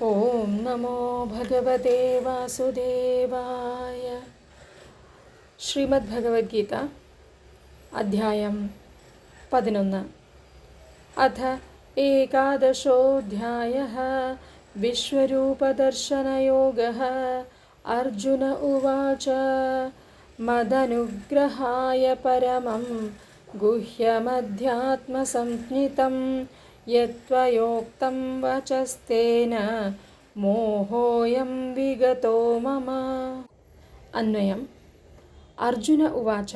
ഓം നമോ ഭഗവതേ വാസുദേവായ ശ്രീമദ് ഭഗവത്ഗീത അധ്യായം പതിനൊന്ന് അഥ ഏകാദശോऽധ്യായ വിശ്വരൂപദർശനയോഗः അർജുന ഉവാച മദനുഗ്രഹായ പരമം ഗുഹ്യമധ്യാത്മസംജ്ഞിതം യത്വയോക്തം വചസ്തേന മോഹോയം വിഗതോ മമ അന്വയം അർജുന ഉവാച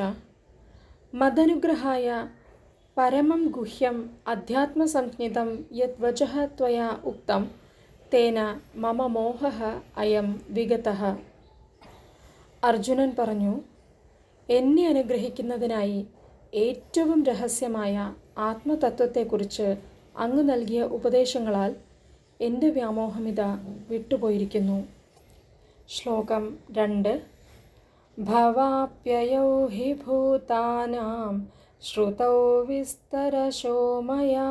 മദനുഗ്രഹായ പരമം ഗുഹ്യം അധ്യാത്മസംജ്ഞിതം യദ്വചഃ ത്വയാ ഉക്തം തേന മമ മോഹ അയം വിഗത അർജുനൻ പറഞ്ഞു എന്നെ അനുഗ്രഹിക്കുന്നതിനായി ഏറ്റവും രഹസ്യമായ ആത്മതത്വത്തെക്കുറിച്ച് അങ്ങ് നൽകിയ ഉപദേശങ്ങളാൽ എൻ്റെ വ്യാമോഹമിത വിട്ടുപോയിരിക്കുന്നു ശ്ലോകം രണ്ട് ഭവാപ്യയൗ ഹി ഭൂതാനാം ശ്രുതൗ വിസ്തരശോ മയാ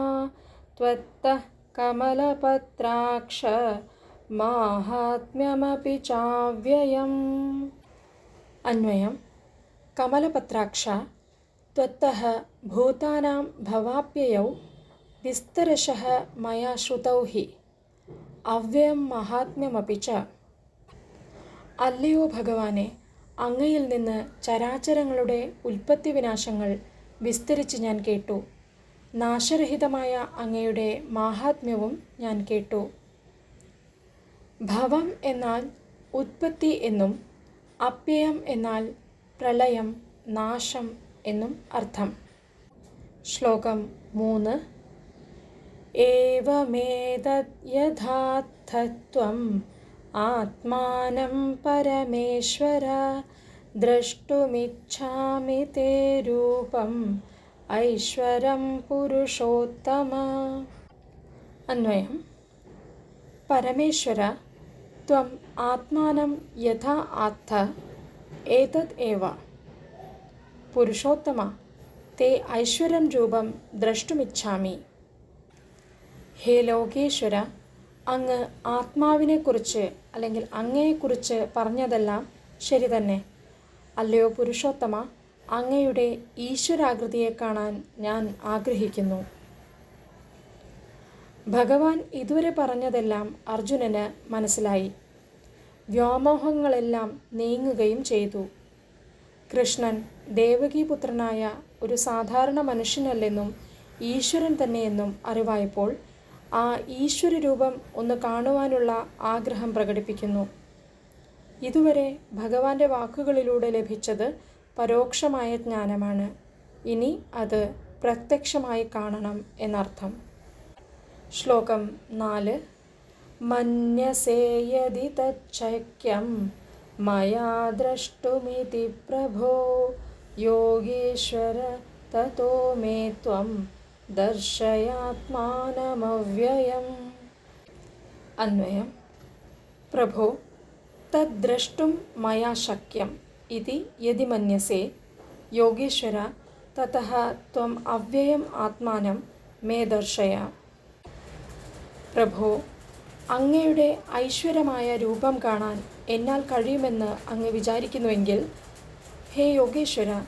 ത്വത്തഃ കമലപത്രാക്ഷ മാഹാത്മ്യമപി ചാവ്യയം അന്വയം കമലപത്രാക്ഷ त्वत्तः भूतानां भवाप्ययौ വിസ്തരശ മയാ ശ്രുതൗ ഹി അവ്യയം മഹാത്മ്യമപി ച അല്ലയോ ഭഗവാനെ അങ്ങയിൽ നിന്ന് ചരാചരങ്ങളുടെ ഉൽപ്പത്തി വിനാശങ്ങൾ വിസ്തരിച്ച് ഞാൻ കേട്ടു. നാശരഹിതമായ അങ്ങയുടെ മാഹാത്മ്യവും ഞാൻ കേട്ടു. ഭവം എന്നാൽ ഉത്പത്തി എന്നും അപ്യയം എന്നാൽ പ്രളയം നാശം എന്നും അർത്ഥം. ശ്ലോകം മൂന്ന് एवमेतत् यथात्थत्वम् आत्मानं परमेश्वर द्रष्टुमिच्छामि ते रूपम् ऐश्वरं पुरुषोत्तम। अन्वयं परमेश्वर त्वम् आत्मानं यथा आत्थ एतत् एव। पुरुषोत्तम ते ऐश्वरं रूपं द्रष्टुमिच्छामि। ഹേ ലോകേശ്വര അങ്ങ് ആത്മാവിനെക്കുറിച്ച് അല്ലെങ്കിൽ അങ്ങയെക്കുറിച്ച് പറഞ്ഞതെല്ലാം ശരി തന്നെ. അല്ലയോ പുരുഷോത്തമ അങ്ങയുടെ ഈശ്വരാകൃതിയെ കാണാൻ ഞാൻ ആഗ്രഹിക്കുന്നു. ഭഗവാൻ ഇതുവരെ പറഞ്ഞതെല്ലാം അർജുനന് മനസ്സിലായി. വ്യോമോഹങ്ങളെല്ലാം നീങ്ങുകയും ചെയ്തു. കൃഷ്ണൻ ദേവകീപുത്രനായ ഒരു സാധാരണ മനുഷ്യനല്ലെന്നും ഈശ്വരൻ തന്നെയെന്നും അറിവായപ്പോൾ ആ ഈശ്വര രൂപം ഒന്ന് കാണുവാനുള്ള ആഗ്രഹം പ്രകടിപ്പിക്കുന്നു. ഇതുവരെ ഭഗവാന്റെ വാക്കുകളിലൂടെ ലഭിച്ചത് പരോക്ഷമായ ജ്ഞാനമാണ്. ഇനി അത് പ്രത്യക്ഷമായി കാണണം എന്നർത്ഥം. ശ്ലോകം നാല്. മന്യസേയതി തച്ചക്യം മയാ ദ്രഷ്ടുമിതി പ്രഭോ യോഗീശ്വര തതോ മേ ത്വം ദർശയാത്മാനമവ്യയം. അന്വയം. പ്രഭോ തദ്ദ്രഷ്ടും മയാ ശക്യം ഇതി യതി മന്യസേ. യോഗേശ്വര തതഃ ത്വം അവ്യയം ആത്മാനം മേ ദർശയ. പ്രഭോ അങ്ങയുടെ ഐശ്വര്യമായ രൂപം കാണാൻ എന്നാൽ കഴിയുമെന്ന് അങ്ങ് വിചാരിക്കുന്നുവെങ്കിൽ ഹേ യോഗേശ്വര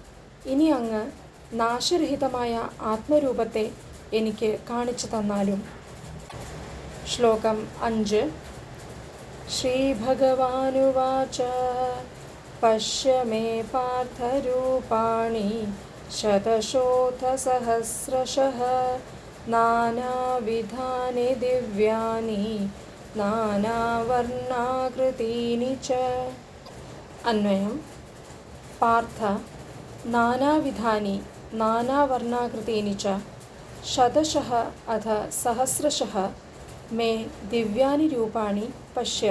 ഇനി അങ്ങ് നാശരഹിതമായ ആത്മരൂപത്തെ എനിക്ക് കാണിച്ചു തന്നാലും. ശ്ലോകം അഞ്ച്. ശ്രീഭഗവാനുവാച പശ്യ മേ പാർത്ഥരൂപാണി ശതശോഥസഹസ്രശः നാനാവിധാനി ദിവ്യാനി നാനാവർണാകൃതീനി ച. അന്വയം. പാർത്ഥ നാനാവിധാനി നാനാവർണാകൃതീനി ച ശതശः അഥ സഹസ്രശः മേ ദിവ്യാനി രൂപാണി പശ്യ.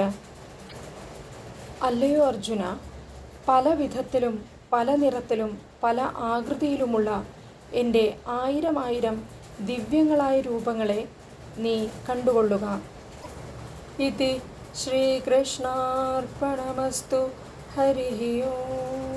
അല്ലയോ അർജുന പല വിധത്തിലും പല നിറത്തിലും പല ആകൃതിയിലുമുള്ള എന്റെ ആയിരം ആയിരം ദിവ്യങ്ങളായ രൂപങ്ങളെ നീ കണ്ടുകൊള്ളുക. ഇതി ശ്രീകൃഷ്ണാർപ്പണമസ്തു ഹരി ഓം.